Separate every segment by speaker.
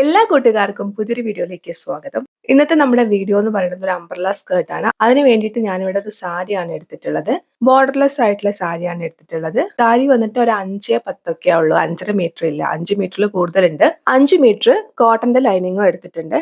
Speaker 1: എല്ലാ കൂട്ടുകാർക്കും പുതിയൊരു വീഡിയോയിലേക്ക് സ്വാഗതം. ഇന്നത്തെ നമ്മുടെ വീഡിയോ എന്ന് പറയുന്നത് ഒരു അംബ്രല ആണ്. അതിന് വേണ്ടിയിട്ട് ഞാനിവിടെ ഒരു സാരിയാണ് എടുത്തിട്ടുള്ളത്. ബോർഡർലെസ് ആയിട്ടുള്ള സാരിയാണ് എടുത്തിട്ടുള്ളത്. സാരി വന്നിട്ട് ഒരു അഞ്ചേ പത്തൊക്കെ ഉള്ളൂ. അഞ്ചര മീറ്റർ ഇല്ല. അഞ്ച് മീറ്ററിൽ കൂടുതലുണ്ട്. അഞ്ച് മീറ്റർ കോട്ടന്റെ ലൈനിങ്ങും എടുത്തിട്ടുണ്ട്.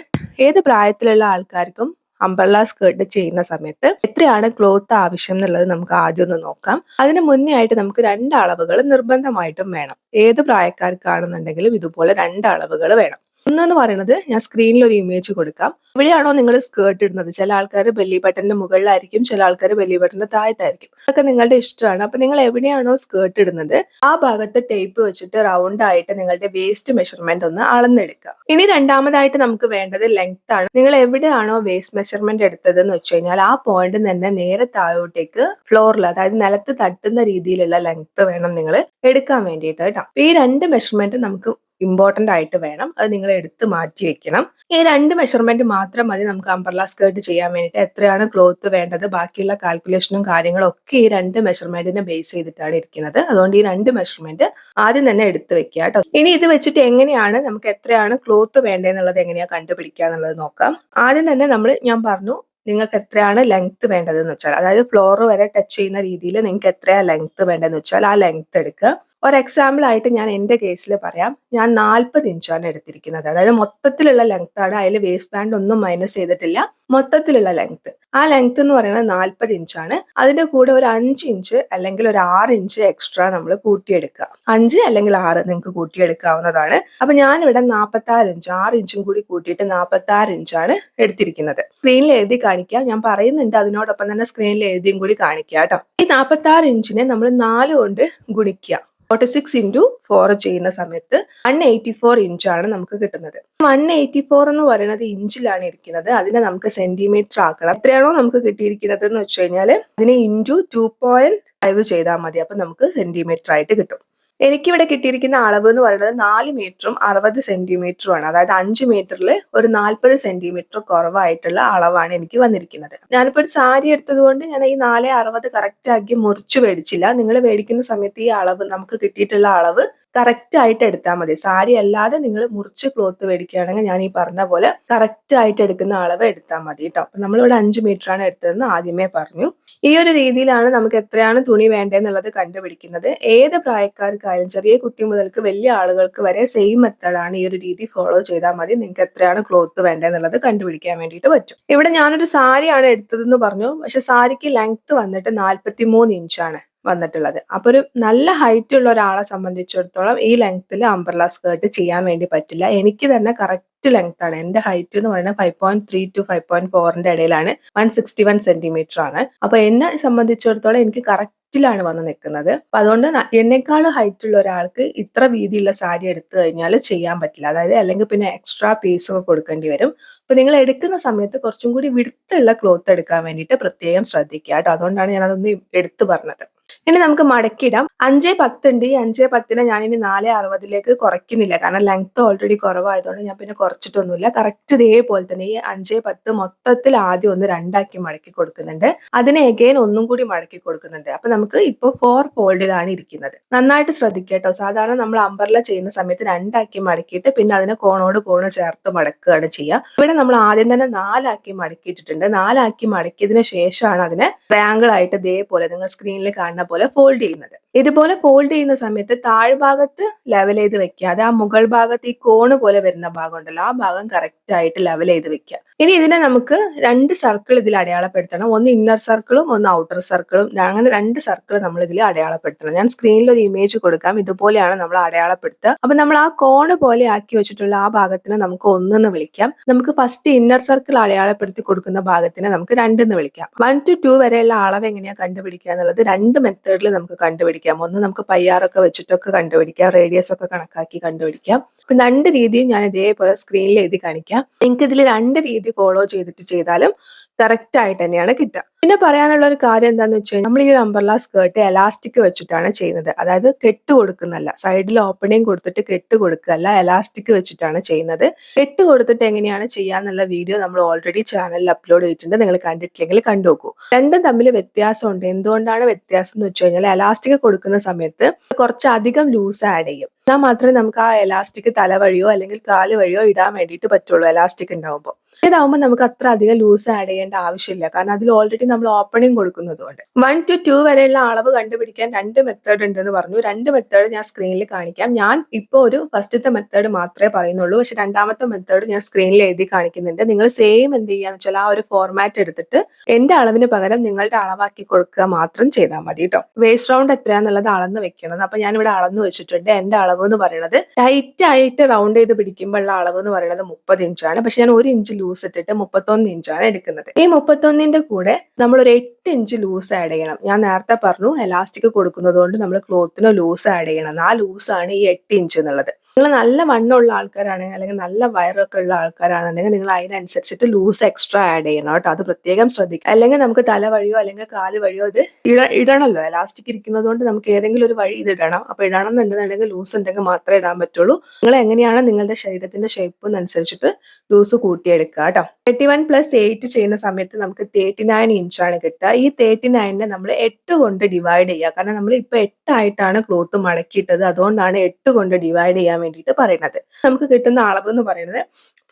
Speaker 1: ഏത് പ്രായത്തിലുള്ള ആൾക്കാർക്കും അംബ്രല സ്കേർട്ട് ചെയ്യുന്ന സമയത്ത് എത്രയാണ് ക്ലോത്ത് ആവശ്യം എന്നുള്ളത് നമുക്ക് ആദ്യം ഒന്ന് നോക്കാം. അതിന് മുന്നേ ആയിട്ട് നമുക്ക് രണ്ട് അളവുകൾ നിർബന്ധമായിട്ടും വേണം. ഏത് പ്രായക്കാർക്കാണെന്നുണ്ടെങ്കിലും ഇതുപോലെ രണ്ട് അളവുകൾ വേണം. ഒന്നെന്ന് പറയുന്നത് ഞാൻ സ്ക്രീനിൽ ഒരു ഇമേജ് കൊടുക്കാം. ഇവിടെയാണോ നിങ്ങൾ സ്കേർട്ട് ഇടുന്നത്? ചില ആൾക്കാർ ബെല്ലി ബട്ടന്റെ മുകളിലായിരിക്കും ചില ആൾക്കാർ ബെല്ലി ബട്ടന്റെ താഴത്തായിരിക്കും. അതൊക്കെ നിങ്ങളുടെ ഇഷ്ടമാണ്. അപ്പൊ നിങ്ങൾ എവിടെയാണോ സ്കേർട്ട് ഇടുന്നത് ആ ഭാഗത്ത് ടേപ്പ് വെച്ചിട്ട് റൗണ്ട് ആയിട്ട് നിങ്ങളുടെ വേസ്റ്റ് മെഷർമെന്റ് ഒന്ന് അളന്നെടുക്കുക. ഇനി രണ്ടാമതായിട്ട് നമുക്ക് വേണ്ടത് ലെങ്ത് ആണ്. നിങ്ങൾ എവിടെയാണോ വേസ്റ്റ് മെഷർമെന്റ് എടുത്തത് എന്ന് വെച്ച് കഴിഞ്ഞാൽ ആ പോയിന്റ് തന്നെ നേരെ താഴോട്ടേക്ക് ഫ്ലോറിൽ അതായത് നിലത്ത് തട്ടുന്ന രീതിയിലുള്ള ലെങ്ത് വേണം നിങ്ങൾ എടുക്കാൻ വേണ്ടിയിട്ട് കേട്ടോ. ഈ രണ്ട് മെഷർമെന്റ് നമുക്ക് ഇമ്പോർട്ടന്റ് ആയിട്ട് വേണം. അത് നിങ്ങൾ എടുത്ത് മാറ്റി വെക്കണം. ഈ രണ്ട് മെഷർമെന്റ് മാത്രം മതി നമുക്ക് അംബർല സ്കേർട്ട് ചെയ്യാൻ വേണ്ടിയിട്ട്. എത്രയാണ് ക്ലോത്ത് വേണ്ടത്? ബാക്കിയുള്ള കാൽക്കുലേഷനും കാര്യങ്ങളും ഒക്കെ ഈ രണ്ട് മെഷർമെന്റിനെ ബേസ് ചെയ്തിട്ടാണ് ഇരിക്കുന്നത്. അതുകൊണ്ട് ഈ രണ്ട് മെഷർമെന്റ് ആദ്യം തന്നെ എടുത്ത് വെക്കുക കേട്ടോ. ഇനി ഇത് വെച്ചിട്ട് എങ്ങനെയാണ് നമുക്ക് എത്രയാണ് ക്ലോത്ത് വേണ്ടതെന്നുള്ളത് എങ്ങനെയാണ് കണ്ടുപിടിക്കുക എന്നുള്ളത് നോക്കാം. ആദ്യം തന്നെ നമ്മൾ ഞാൻ പറഞ്ഞു നിങ്ങൾക്ക് എത്രയാണ് ലെങ്ത് വേണ്ടതെന്ന് വെച്ചാൽ. അതായത് ഫ്ലോർ വരെ ടച്ച് ചെയ്യുന്ന രീതിയിൽ നിങ്ങൾക്ക് എത്രയാണ് ലെങ്ത് വേണ്ടതെന്ന് വെച്ചാൽ ആ ലെങ്ത് എടുക്കുക. ഒരു എക്സാമ്പിൾ ആയിട്ട് ഞാൻ എന്റെ കേസിൽ പറയാം. ഞാൻ നാൽപ്പത് ഇഞ്ചാണ് എടുത്തിരിക്കുന്നത്. അതായത് മൊത്തത്തിലുള്ള ലെങ്ത് ആണ്. അതിൽ വേസ്റ്റ് ബാൻഡ് ഒന്നും മൈനസ് ചെയ്തിട്ടില്ല. മൊത്തത്തിലുള്ള ലെങ്ത് ആ ലെങ്ത് എന്ന് പറയുന്നത് നാൽപ്പത് ഇഞ്ചാണ് അതിന്റെ കൂടെ ഒരു അഞ്ച് ഇഞ്ച് അല്ലെങ്കിൽ ഒരു ആറ് ഇഞ്ച് എക്സ്ട്രാ നമ്മൾ കൂട്ടിയെടുക്കുക. അഞ്ച് അല്ലെങ്കിൽ ആറ് നിങ്ങൾക്ക് കൂട്ടിയെടുക്കാവുന്നതാണ്. അപ്പൊ ഞാനിവിടെ നാൽപ്പത്തി ആറ് ഇഞ്ച് ആറ് ഇഞ്ചും കൂടി കൂട്ടിയിട്ട് നാൽപ്പത്തി ആറ് ഇഞ്ചാണ് എടുത്തിരിക്കുന്നത്. സ്ക്രീനിൽ എഴുതി കാണിക്കാം. ഞാൻ പറയുന്നുണ്ട് അതിനോടൊപ്പം തന്നെ സ്ക്രീനിൽ എഴുതിയും കൂടി കാണിക്കുക കേട്ടോ. ഈ നാൽപ്പത്തി ആറ് ഇഞ്ചിനെ നമ്മൾ നാല് കൊണ്ട് ഗുണിക്കുക. ഫോർട്ടി സിക്സ് ഇന്റു ഫോർ ചെയ്യുന്ന സമയത്ത് വൺ എയ്റ്റി ഫോർ ഇഞ്ചാണ് നമുക്ക് കിട്ടുന്നത്. വൺ എയ്റ്റി ഫോർ എന്ന് പറയുന്നത് ഇഞ്ചിലാണ് ഇരിക്കുന്നത്. അതിനെ നമുക്ക് സെന്റിമീറ്റർ ആക്കണം. എത്രയാണോ നമുക്ക് കിട്ടിയിരിക്കുന്നത് എന്ന് വെച്ച് കഴിഞ്ഞാൽ അതിനെ ഇന്റു ടു പോയിന്റ് ഫൈവ് ചെയ്താൽ മതി. അപ്പൊ നമുക്ക് സെന്റിമീറ്റർ ആയിട്ട് കിട്ടും. എനിക്കിവിടെ കിട്ടിയിരിക്കുന്ന അളവ് എന്ന് പറയുന്നത് നാല് മീറ്ററും അറുപത് സെന്റിമീറ്ററും ആണ്. അതായത് അഞ്ച് മീറ്ററിൽ ഒരു നാൽപ്പത് സെന്റിമീറ്റർ കുറവായിട്ടുള്ള അളവാണ് എനിക്ക് വന്നിരിക്കുന്നത്. ഞാനിപ്പോൾ ഒരു സാരി എടുത്തതുകൊണ്ട് ഞാൻ ഈ നാല് അറുപത് കറക്റ്റ് ആക്കി മുറിച്ച് മേടിച്ചില്ല. നിങ്ങൾ മേടിക്കുന്ന സമയത്ത് ഈ അളവ് നമുക്ക് കിട്ടിയിട്ടുള്ള അളവ് കറക്റ്റ് ആയിട്ട് എടുത്താൽ മതി. സാരി അല്ലാതെ നിങ്ങൾ മുറിച്ച് ക്ലോത്ത് മേടിക്കുകയാണെങ്കിൽ ഞാൻ ഈ പറഞ്ഞ പോലെ കറക്റ്റ് ആയിട്ട് എടുക്കുന്ന അളവ് എടുത്താൽ മതി കേട്ടോ അപ്പൊ നമ്മളിവിടെ അഞ്ച് മീറ്റർ ആണ് എടുത്തതെന്ന് ആദ്യമേ പറഞ്ഞു. ഈ ഒരു രീതിയിലാണ് നമുക്ക് എത്രയാണ് തുണി വേണ്ടതെന്നുള്ളത് കണ്ടുപിടിക്കുന്നത്. ഏത് പ്രായക്കാർക്കായാലും ചെറിയ കുട്ടി മുതൽക്ക് വലിയ ആളുകൾക്ക് വരെ സെയിം മെത്തേഡാണ് ഈ ഒരു രീതി ഫോളോ ചെയ്താൽ മതി. നിങ്ങൾക്ക് എത്രയാണ് ക്ലോത്ത് വേണ്ടതെന്നുള്ളത് കണ്ടുപിടിക്കാൻ വേണ്ടിയിട്ട് പറ്റും. ഇവിടെ ഞാനൊരു സാരിയാണ് എടുത്തതെന്ന് പറഞ്ഞു. പക്ഷെ സാരിക്ക് ലെങ്ത് വന്നിട്ട് നാൽപ്പത്തി മൂന്ന് ഇഞ്ചാണ് വന്നിട്ടുള്ളത്. അപ്പോൾ ഒരു നല്ല ഹൈറ്റ് ഉള്ള ഒരാളെ സംബന്ധിച്ചിടത്തോളം ഈ ലെങ്ത്തിൽ അംബർല സ്കേർട്ട് ചെയ്യാൻ വേണ്ടി പറ്റില്ല. എനിക്ക് തന്നെ കറക്റ്റ് ലെങ്ത് ആണ്. എന്റെ ഹൈറ്റ് എന്ന് പറയുന്നത് five point three to five point ഫോറിന്റെ ഇടയിലാണ്. വൺ സിക്സ്റ്റി വൺ സെന്റിമീറ്റർ ആണ്. അപ്പൊ എന്നെ സംബന്ധിച്ചിടത്തോളം എനിക്ക് കറക്റ്റിലാണ് വന്ന് നിൽക്കുന്നത്. അപ്പൊ അതുകൊണ്ട് എന്നെക്കാൾ ഹൈറ്റ് ഉള്ള ഒരാൾക്ക് ഇത്ര വീതിയുള്ള സാരി എടുത്തു കഴിഞ്ഞാൽ ചെയ്യാൻ പറ്റില്ല. അതായത് അല്ലെങ്കിൽ പിന്നെ എക്സ്ട്രാ പീസ് ഒക്കെ കൊടുക്കേണ്ടി വരും. അപ്പൊ നിങ്ങൾ എടുക്കുന്ന സമയത്ത് കുറച്ചും കൂടി വിടുത്തുള്ള ക്ലോത്ത് എടുക്കാൻ വേണ്ടിയിട്ട് പ്രത്യേകം ശ്രദ്ധിക്കുക കേട്ടോ. അതുകൊണ്ടാണ് ഞാൻ അതൊന്ന് എടുത്തു പറഞ്ഞത്. ഇനി നമുക്ക് മടക്കിയിടാം. അഞ്ച് പത്തുണ്ട്. ഈ അഞ്ച് പത്തിനെ ഞാൻ ഇനി നാല് അറുപതിലേക്ക് കുറയ്ക്കുന്നില്ല. കാരണം ലെങ്ത് ഓൾറെഡി കുറവായതുകൊണ്ട് ഞാൻ പിന്നെ കുറച്ചിട്ടൊന്നുമില്ല. കറക്റ്റ് ഇതേപോലെ തന്നെ ഈ അഞ്ച് പത്ത് മൊത്തത്തിൽ ആദ്യം ഒന്ന് രണ്ടാക്കി മടക്കി കൊടുക്കുന്നുണ്ട്. അതിനെ എഗെയിൻ ഒന്നും കൂടി മടക്കി കൊടുക്കുന്നുണ്ട്. അപ്പൊ നമുക്ക് ഇപ്പോൾ ഫോർ ഫോൾഡിലാണ് ഇരിക്കുന്നത്. നന്നായിട്ട് ശ്രദ്ധിക്കട്ടോ. സാധാരണ നമ്മൾ അമ്പർല ചെയ്യുന്ന സമയത്ത് രണ്ടാക്കി മടക്കിയിട്ട് പിന്നെ അതിനെ കോണോട് കോണ് ചേർത്ത് മടക്കുകയാണ് ചെയ്യുക. ഇവിടെ നമ്മൾ ആദ്യം തന്നെ നാലാക്കി മടക്കിയിട്ടിട്ടുണ്ട്. നാലാക്കി മടക്കിയതിന് ശേഷമാണ് അതിനെ ട്രയാങ്കിൾ ആയിട്ട് ഇതേപോലെ നിങ്ങൾ സ്ക്രീനിൽ കാണുന്ന പോലെ ഫോൾഡ് ചെയ്യുന്നത്. ഇതുപോലെ ഫോൾഡ് ചെയ്യുന്ന സമയത്ത് താഴ്ഭാഗത്ത് ലെവൽ ചെയ്ത് വെക്കാതെ ആ മുകൾ ഭാഗത്ത് ഈ കോണ് പോലെ വരുന്ന ഭാഗം ഉണ്ടല്ലോ ആ ഭാഗം കറക്റ്റ് ആയിട്ട് ലെവൽ ചെയ്ത് വെക്കുക. ഇനി ഇതിനെ നമുക്ക് രണ്ട് സർക്കിൾ ഇതിൽ അടയാളപ്പെടുത്തണം. ഒന്ന് ഇന്നർ സർക്കിളും ഒന്ന് ഔട്ടർ സർക്കിളും അങ്ങനെ രണ്ട് സർക്കിൾ നമ്മൾ ഇതിൽ അടയാളപ്പെടുത്തണം. ഞാൻ സ്ക്രീനിൽ ഒരു ഇമേജ് കൊടുക്കാം. ഇതുപോലെയാണ് നമ്മൾ അടയാളപ്പെടുത്തുക. അപ്പൊ നമ്മൾ ആ കോണ് പോലെ ആക്കി വെച്ചിട്ടുള്ള ആ ഭാഗത്തിന് നമുക്ക് ഒന്നെന്ന് വിളിക്കാം. നമുക്ക് ഫസ്റ്റ് ഇന്നർ സർക്കിൾ അടയാളപ്പെടുത്തി കൊടുക്കുന്ന ഭാഗത്തിന് നമുക്ക് രണ്ടെന്ന് വിളിക്കാം. വൺ ടു ടു വരെയുള്ള അളവ് എങ്ങനെയാണ് കണ്ടുപിടിക്കുക എന്നുള്ളത് രണ്ട് മെത്തേഡിൽ നമുക്ക് കണ്ടുപിടിക്കാം. ഒന്ന് നമുക്ക് പയ്യാറൊക്കെ വെച്ചിട്ടൊക്കെ കണ്ടുപിടിക്കാം. റേഡിയസ് ഒക്കെ കണക്കാക്കി കണ്ടുപിടിക്കാം. അപ്പൊ രണ്ട് രീതിയും ഞാൻ ഇതേപോലെ സ്ക്രീനിൽ എഴുതി കാണിക്കാം. നിങ്ങൾക്ക് ഇതിൽ രണ്ട് രീതി ഫോളോ ചെയ്തിട്ട് ചെയ്താലും കറക്റ്റ് ആയിട്ട് തന്നെയാണ് കിട്ടുക. പിന്നെ പറയാനുള്ള ഒരു കാര്യം എന്താന്ന് വെച്ച് കഴിഞ്ഞാൽ നമ്മൾ ഈ ഒരു അംബർല സ്കേർട്ട് എലാസ്റ്റിക് വെച്ചിട്ടാണ് ചെയ്യുന്നത്. അതായത് കെട്ട് കൊടുക്കുന്നല്ല സൈഡിൽ ഓപ്പണിംഗ് കൊടുത്തിട്ട് കെട്ട് കൊടുക്കുകയല്ല എലാസ്റ്റിക് വെച്ചിട്ടാണ് ചെയ്യുന്നത്. കെട്ട് കൊടുത്തിട്ട് എങ്ങനെയാണ് ചെയ്യാന്നുള്ള വീഡിയോ നമ്മൾ ഓൾറെഡി ചാനലിൽ അപ്ലോഡ് ചെയ്തിട്ടുണ്ട്. നിങ്ങൾ കണ്ടിട്ടില്ലെങ്കിൽ കണ്ടുനോക്കൂ രണ്ടും തമ്മിൽ വ്യത്യാസമുണ്ട് എന്തുകൊണ്ടാണ് വ്യത്യാസം എന്ന് വെച്ച് കഴിഞ്ഞാൽ എലാസ്റ്റിക് കൊടുക്കുന്ന സമയത്ത് കുറച്ചധികം ലൂസ് ആഡ് ചെയ്യും. എന്നാൽ മാത്രമേ നമുക്ക് ആ എലാസ്റ്റിക് തല വഴിയോ അല്ലെങ്കിൽ കാൽ വഴിയോ ഇടാൻ വേണ്ടിയിട്ട് പറ്റുള്ളൂ എലാസ്റ്റിക് ഉണ്ടാവുമ്പോൾ. ഇതാവുമ്പോൾ നമുക്ക് അത്ര അധികം ലൂസ് ആഡ് ചെയ്യേണ്ട ആവശ്യമില്ല. കാരണം അതിൽ ഓൾറെഡി നമ്മൾ ഓപ്പണിംഗ് കൊടുക്കുന്നതുകൊണ്ട് വൺ ടു ടു വരെയുള്ള അളവ് കണ്ടുപിടിക്കാൻ രണ്ട് മെത്തേഡ് ഉണ്ടെന്ന് പറഞ്ഞു. രണ്ട് മെത്തേഡ് ഞാൻ സ്ക്രീനിൽ കാണിക്കാം. ഞാൻ ഇപ്പോൾ ഒരു ഫസ്റ്റത്തെ മെത്തേഡ് മാത്രമേ പറയുന്നുള്ളൂ. പക്ഷെ രണ്ടാമത്തെ മെത്തേഡ് ഞാൻ സ്ക്രീനിൽ എഴുതി കാണിക്കുന്നുണ്ട്. നിങ്ങൾ സെയിം എന്ത് ചെയ്യാന്ന് വെച്ചാൽ ആ ഒരു ഫോർമാറ്റ് എടുത്തിട്ട് എന്റെ അളവിന് പകരം നിങ്ങളുടെ അളവാക്കി കൊടുക്കുക മാത്രം ചെയ്താൽ മതി കേട്ടോ വേസ്റ്റ് റൗണ്ട് എത്രയാന്നുള്ളത് അളന്ന് വെക്കണം. അപ്പൊ ഞാൻ ഇവിടെ അളന്ന് വെച്ചിട്ടുണ്ട്. എന്റെ അളവ് എന്ന് പറയുന്നത് ടൈറ്റ് ആയിട്ട് റൗണ്ട് ചെയ്ത് പിടിക്കുമ്പോഴുള്ള അളവ് എന്ന് പറയുന്നത് മുപ്പത് ഇഞ്ചാണ് പക്ഷെ ഞാൻ ഒരു ഇഞ്ച് ലൂസ് ഇട്ടിട്ട് മുപ്പത്തൊന്ന് ഇഞ്ചാണ് എടുക്കുന്നത്. ഈ മുപ്പത്തൊന്നിന്റെ കൂടെ നമ്മൾ ഒരു എട്ട് ഇഞ്ച് ലൂസ് ആഡ് ചെയ്യണം. ഞാൻ നേരത്തെ പറഞ്ഞു എലാസ്റ്റിക് കൊടുക്കുന്നത് കൊണ്ട് നമ്മൾ ക്ലോത്തിന് ലൂസ് ആഡ് ചെയ്യണം. ആ ലൂസാണ് ഈ എട്ട് ഇഞ്ച് എന്നുള്ളത്. നിങ്ങൾ നല്ല വണ്ണമുള്ള ആൾക്കാരാണെങ്കിൽ അല്ലെങ്കിൽ നല്ല വയറൊക്കെ ഉള്ള ആൾക്കാരാണെന്നുണ്ടെങ്കിൽ നിങ്ങൾ അതിനനുസരിച്ചിട്ട് ലൂസ് എക്സ്ട്രാ ആഡ് ചെയ്യണം കേട്ടോ. അത് പ്രത്യേകം ശ്രദ്ധിക്കുക അല്ലെങ്കിൽ നമുക്ക് തല വഴിയോ അല്ലെങ്കിൽ കാൽ വഴിയോ ഇത് ഇട ഇടണമല്ലോ എലാസ്റ്റിക് ഇരിക്കുന്നത് കൊണ്ട് നമുക്ക് ഏതെങ്കിലും ഒരു വഴി ഇത് ഇടണം. അപ്പൊ ഇടണം എന്നുണ്ടെന്നുണ്ടെങ്കിൽ ലൂസ് ഉണ്ടെങ്കിൽ മാത്രമേ ഇടാൻ പറ്റുള്ളൂ. നിങ്ങൾ എങ്ങനെയാണ് നിങ്ങളുടെ ശരീരത്തിന്റെ ഷേപ്പിനനുസരിച്ചിട്ട് ലൂസ് കൂട്ടിയെടുക്കുക കേട്ടോ. തേർട്ടി വൺ പ്ലസ് എയ്റ്റ് ചെയ്യുന്ന സമയത്ത് നമുക്ക് തേർട്ടി നയൻ ഇഞ്ചാണ് കിട്ടുക. ഈ തേർട്ടി നയനെ നമ്മൾ എട്ട് കൊണ്ട് ഡിവൈഡ് ചെയ്യുക. കാരണം നമ്മൾ ഇപ്പൊ എട്ടായിട്ടാണ് ക്ലോത്ത് മടക്കിയിട്ടത്. അതുകൊണ്ടാണ് എട്ട് കൊണ്ട് ഡിവൈഡ് ചെയ്യാൻ വേണ്ടിയിട്ട് പറയുന്നത്. നമുക്ക് കിട്ടുന്ന അളവ് എന്ന് പറയുന്നത്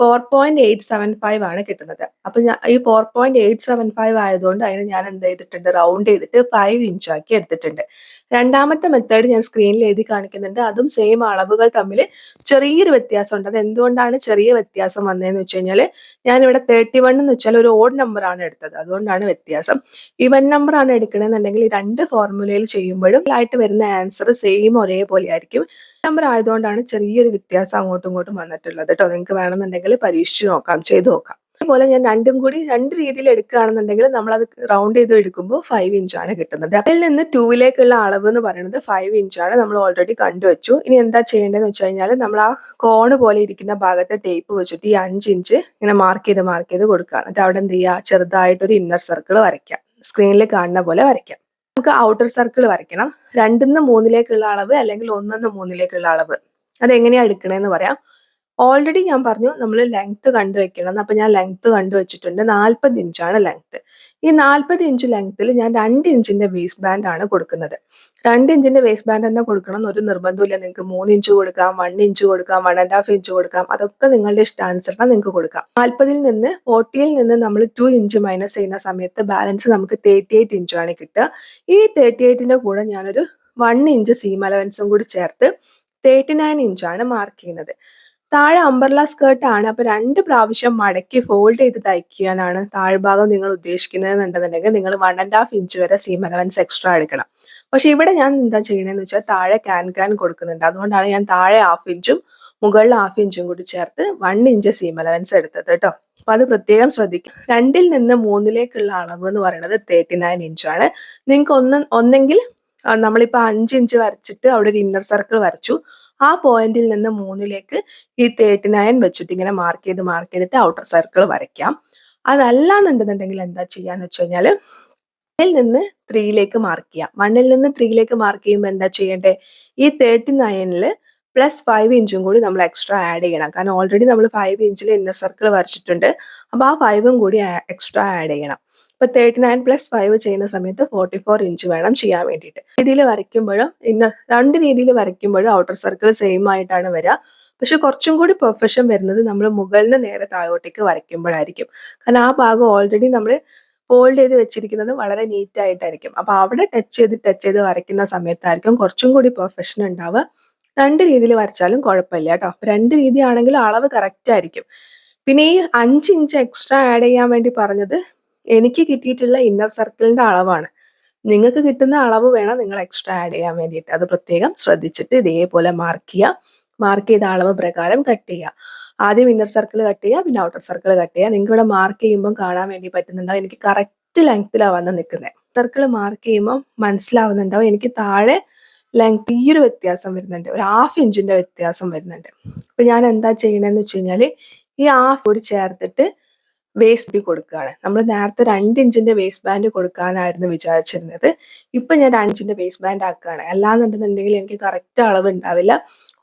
Speaker 1: four point eight seven five ആണ് കിട്ടുന്നത്. അപ്പൊ ഞാൻ ഈ four point eight seven five ആയതുകൊണ്ട് അതിന് ഞാൻ എന്ത് ചെയ്തിട്ടുണ്ട്? റൗണ്ട് ചെയ്തിട്ട് ഫൈവ് ഇഞ്ചാക്കി എടുത്തിട്ടുണ്ട്. രണ്ടാമത്തെ മെത്തേഡ് ഞാൻ സ്ക്രീനിൽ എഴുതി കാണിക്കുന്നുണ്ട്. അതും സെയിം അളവുകൾ തമ്മിൽ ചെറിയൊരു വ്യത്യാസം ഉണ്ട് അത് എന്തുകൊണ്ടാണ് ചെറിയ വ്യത്യാസം വന്നതെന്ന് വെച്ച് കഴിഞ്ഞാൽ ഞാനിവിടെ തേർട്ടി വൺ എന്ന് വെച്ചാൽ ഒരു ഓഡ് നമ്പർ ആണ് എടുത്തത്. അതുകൊണ്ടാണ് വ്യത്യാസം. ഇവൻ ആണ് എടുക്കണമെന്നുണ്ടെങ്കിൽ രണ്ട് ഫോർമുലയിൽ ചെയ്യുമ്പോഴും ആയിട്ട് വരുന്ന ആൻസർ സെയിം ഒരേപോലെ ആയിരിക്കും. നമ്പർ ആയതുകൊണ്ടാണ് ചെറിയൊരു വ്യത്യാസം അങ്ങോട്ടും ഇങ്ങോട്ടും വന്നിട്ടുള്ളത് കേട്ടോ നിങ്ങൾക്ക് വേണമെന്നുണ്ടെങ്കിൽ പരീക്ഷിച്ച് നോക്കാം. ചെയ്തു നോക്കാം. അതുപോലെ ഞാൻ രണ്ടും കൂടി രണ്ട് രീതിയിൽ എടുക്കുകയാണെന്നുണ്ടെങ്കിൽ അത് റൗണ്ട് ചെയ്ത് എടുക്കുമ്പോൾ ഫൈവ് ഇഞ്ചാണ് കിട്ടുന്നത്. അതിൽ നിന്ന് ടൂവിലേക്കുള്ള അളവ് എന്ന് പറയുന്നത് ഫൈവ് ഇഞ്ചാണ് നമ്മൾ ഓൾറെഡി കണ്ടുവച്ചു. ഇനി എന്താ ചെയ്യേണ്ടതെന്ന് വെച്ച് കഴിഞ്ഞാൽ നമ്മൾ ആ കോണ് പോലെ ഇരിക്കുന്ന ഭാഗത്ത് ടേപ്പ് വെച്ചിട്ട് ഈ അഞ്ച് ഇഞ്ച് ഇങ്ങനെ മാർക്ക് ചെയ്ത് മാർക്ക് ചെയ്ത് കൊടുക്കുക. എന്നിട്ട് അവിടെ എന്ത് ചെയ്യുക? ചെറുതായിട്ടൊരു ഇന്നർ സർക്കിൾ വരയ്ക്കാം സ്ക്രീനിൽ കാണുന്ന പോലെ വരയ്ക്കാം നമുക്ക് ഔട്ടർ സർക്കിൾ വരയ്ക്കണം. രണ്ടിന്ന് മൂന്നിലേക്കുള്ള അളവ് അല്ലെങ്കിൽ ഒന്നിന്ന് മൂന്നിലേക്കുള്ള അളവ്. അതെങ്ങനെയാണ് എടുക്കണേന്ന് പറയാം. ഓൾറെഡി ഞാൻ പറഞ്ഞു നമ്മൾ ലെങ്ത് കണ്ടുവെക്കണം അപ്പൊ ഞാൻ ലെങ്ത് കണ്ടുവച്ചിട്ടുണ്ട്. നാൽപ്പത് ഇഞ്ചാണ് ലെങ്ത് ഈ നാൽപ്പത് ഇഞ്ച് ലെങ്ത്തിൽ ഞാൻ രണ്ട് ഇഞ്ചിന്റെ വേസ്റ്റ് ബാൻഡ് ആണ് കൊടുക്കുന്നത്. രണ്ട് ഇഞ്ചിന്റെ വേസ്റ്റ് ബാൻഡ് തന്നെ കൊടുക്കണം എന്നൊരു നിർബന്ധമില്ല നിങ്ങൾക്ക് മൂന്ന് ഇഞ്ച് കൊടുക്കാം വൺ ഇഞ്ച് കൊടുക്കാം വൺ ആൻഡ് ഹാഫ് ഇഞ്ച് കൊടുക്കാം. അതൊക്കെ നിങ്ങളുടെ ഇഷ്ടാനുസരണം നിങ്ങൾക്ക് കൊടുക്കാം. നാൽപ്പതിൽ നിന്ന് ഫോർട്ടിയിൽ നിന്ന് നമ്മൾ ടു ഇഞ്ച് മൈനസ് ചെയ്യുന്ന സമയത്ത് ബാലൻസ് നമുക്ക് തേർട്ടി എയ്റ്റ് ഇഞ്ചാണ് കിട്ടുക. ഈ തേർട്ടി എയ്റ്റിന്റെ കൂടെ ഞാനൊരു വൺ ഇഞ്ച് സീം അലവൻസും കൂടി ചേർത്ത് തേർട്ടി നയൻ ഇഞ്ചാണ് മാർക്ക് ചെയ്യുന്നത്. താഴെ അംബർല സ്കേർട്ട് ആണ്. അപ്പൊ രണ്ട് പ്രാവശ്യം മടക്കി ഫോൾഡ് ചെയ്ത് തയ്ക്കാനാണ് താഴ്ഭാഗം നിങ്ങൾ ഉദ്ദേശിക്കുന്നത് ഉദ്ദേശിക്കുന്നതെന്നുണ്ടെന്നുണ്ടെങ്കിൽ നിങ്ങൾ വൺ ആൻഡ് ഹാഫ് ഇഞ്ച് വരെ സീം അലവൻസ് എക്സ്ട്രാ എടുക്കണം. പക്ഷെ ഇവിടെ ഞാൻ എന്താ ചെയ്യണമെന്ന് വെച്ചാൽ താഴെ ക്യാൻ ക്യാൻ കൊടുക്കുന്നുണ്ട്. അതുകൊണ്ടാണ് ഞാൻ താഴെ ഹാഫ് ഇഞ്ചും മുകളിൽ ഹാഫ് ഇഞ്ചും കൂടി ചേർത്ത് വൺ ഇഞ്ച് സീം അലവൻസ് എടുത്തത് കേട്ടോ. അപ്പൊ അത് പ്രത്യേകം ശ്രദ്ധിക്കും. രണ്ടിൽ നിന്ന് മൂന്നിലേക്കുള്ള അളവ് എന്ന് പറയുന്നത് തേർട്ടി നയൻ ഇഞ്ചാണ് നിങ്ങൾക്ക് ഒന്ന് ഒന്നെങ്കിൽ നമ്മളിപ്പോൾ അഞ്ച് ഇഞ്ച് വരച്ചിട്ട് അവിടെ ഒരു ഇന്നർ സർക്കിൾ വരച്ചു. ആ പോയിന്റിൽ നിന്ന് മൂന്നിലേക്ക് ഈ തേർട്ടി നയൻ വെച്ചിട്ട് ഇങ്ങനെ മാർക്ക് ചെയ്ത് മാർക്ക് ചെയ്തിട്ട് ഔട്ടർ സർക്കിൾ വരയ്ക്കാം. അതല്ല എന്നുണ്ടെന്നുണ്ടെങ്കിൽ എന്താ ചെയ്യാന്ന് വെച്ച് കഴിഞ്ഞാൽ വണ്ണിൽ നിന്ന് ത്രീയിലേക്ക് മാർക്ക് ചെയ്യാം. വണ്ണിൽ നിന്ന് ത്രീയിലേക്ക് മാർക്ക് ചെയ്യുമ്പോൾ എന്താ ചെയ്യേണ്ടത് ഈ തേർട്ടി നയനിൽ പ്ലസ് ഫൈവ് ഇഞ്ചും കൂടി നമ്മൾ എക്സ്ട്രാ ആഡ് ചെയ്യണം. കാരണം ഓൾറെഡി നമ്മൾ ഫൈവ് ഇഞ്ചിൽ ഇന്നർ സർക്കിൾ വരച്ചിട്ടുണ്ട്. അപ്പോൾ ആ ഫൈവും കൂടി എക്സ്ട്രാ ആഡ് ചെയ്യണം. ഇപ്പൊ തേർട്ടി നയൻ പ്ലസ് ഫൈവ് ചെയ്യുന്ന സമയത്ത് ഫോർട്ടി ഫോർ ഇഞ്ച് വേണം ചെയ്യാൻ വേണ്ടിയിട്ട്. രീതിയിൽ വരയ്ക്കുമ്പോഴും ഇന്ന രണ്ട് രീതിയിൽ വരയ്ക്കുമ്പോഴും ഔട്ടർ സർക്കിൾ സെയിം ആയിട്ടാണ് വരിക പക്ഷെ കുറച്ചും കൂടി പെർഫെക്ഷൻ വരുന്നത് നമ്മൾ മുകളിൽ നിന്ന് നേരെ താഴോട്ടേക്ക് വരയ്ക്കുമ്പോഴായിരിക്കും. കാരണം ആ ഭാഗം ഓൾറെഡി നമ്മൾ ഫോൾഡ് ചെയ്ത് വെച്ചിരിക്കുന്നത് വളരെ നീറ്റ് ആയിട്ടായിരിക്കും. അപ്പൊ അവിടെ ടച്ച് ചെയ്ത് ടച്ച് ചെയ്ത് വരയ്ക്കുന്ന സമയത്തായിരിക്കും കുറച്ചും കൂടി പെർഫെക്ഷൻ ഉണ്ടാവുക. രണ്ട് രീതിയിൽ വരച്ചാലും കുഴപ്പമില്ല കേട്ടോ. രണ്ട് രീതിയാണെങ്കിലും അളവ് കറക്റ്റ് ആയിരിക്കും. പിന്നെ ഈ അഞ്ച് ഇഞ്ച് എക്സ്ട്രാ ആഡ് ചെയ്യാൻ വേണ്ടി പറഞ്ഞത് എനിക്ക് കിട്ടിയിട്ടുള്ള ഇന്നർ സർക്കിളിന്റെ അളവാണ്. നിങ്ങൾക്ക് കിട്ടുന്ന അളവ് വേണം നിങ്ങൾ എക്സ്ട്രാ ആഡ് ചെയ്യാൻ വേണ്ടിയിട്ട്. അത് പ്രത്യേകം ശ്രദ്ധിച്ചിട്ട് ഇതേപോലെ മാർക്ക് ചെയ്യുക. മാർക്ക് ചെയ്ത അളവ് പ്രകാരം കട്ട് ചെയ്യുക. ആദ്യം ഇന്നർ സർക്കിൾ കട്ട് ചെയ്യുക പിന്നെ ഔട്ടർ സർക്കിൾ കട്ട് ചെയ്യുക. നിങ്ങൾക്ക് ഇവിടെ മാർക്ക് ചെയ്യുമ്പോൾ കാണാൻ വേണ്ടി പറ്റുന്നുണ്ടാവും. എനിക്ക് കറക്റ്റ് ലെങ്ത്തിലാണ് വന്ന് നിൽക്കുന്നത് സർക്കിൾ മാർക്ക് ചെയ്യുമ്പോൾ മനസ്സിലാവുന്നുണ്ടാവും. എനിക്ക് താഴെ ലെങ്ത് ഈ ഒരു വ്യത്യാസം വരുന്നുണ്ട്. ഒരു ഹാഫ് ഇഞ്ചിന്റെ വ്യത്യാസം വരുന്നുണ്ട്. അപ്പൊ ഞാൻ എന്താ ചെയ്യണമെന്ന് വെച്ച് കഴിഞ്ഞാൽ ഈ ഹാഫ് കൂടി ചേർത്തിട്ട് വേസ്റ്റ് കൊടുക്കുകയാണ്. നമ്മൾ നേരത്തെ രണ്ട് ഇഞ്ചിന്റെ വേസ്റ്റ് ബാൻഡ് കൊടുക്കാനായിരുന്നു വിചാരിച്ചിരുന്നത്. ഇപ്പൊ ഞാൻ രണ്ട് ഇഞ്ചിന്റെ വേസ്റ്റ് ബാൻഡ് ആക്കുകയാണ്. അല്ലാന്നുണ്ടെന്നുണ്ടെങ്കിൽ എനിക്ക് കറക്റ്റ് അളവ് ഉണ്ടാവില്ല.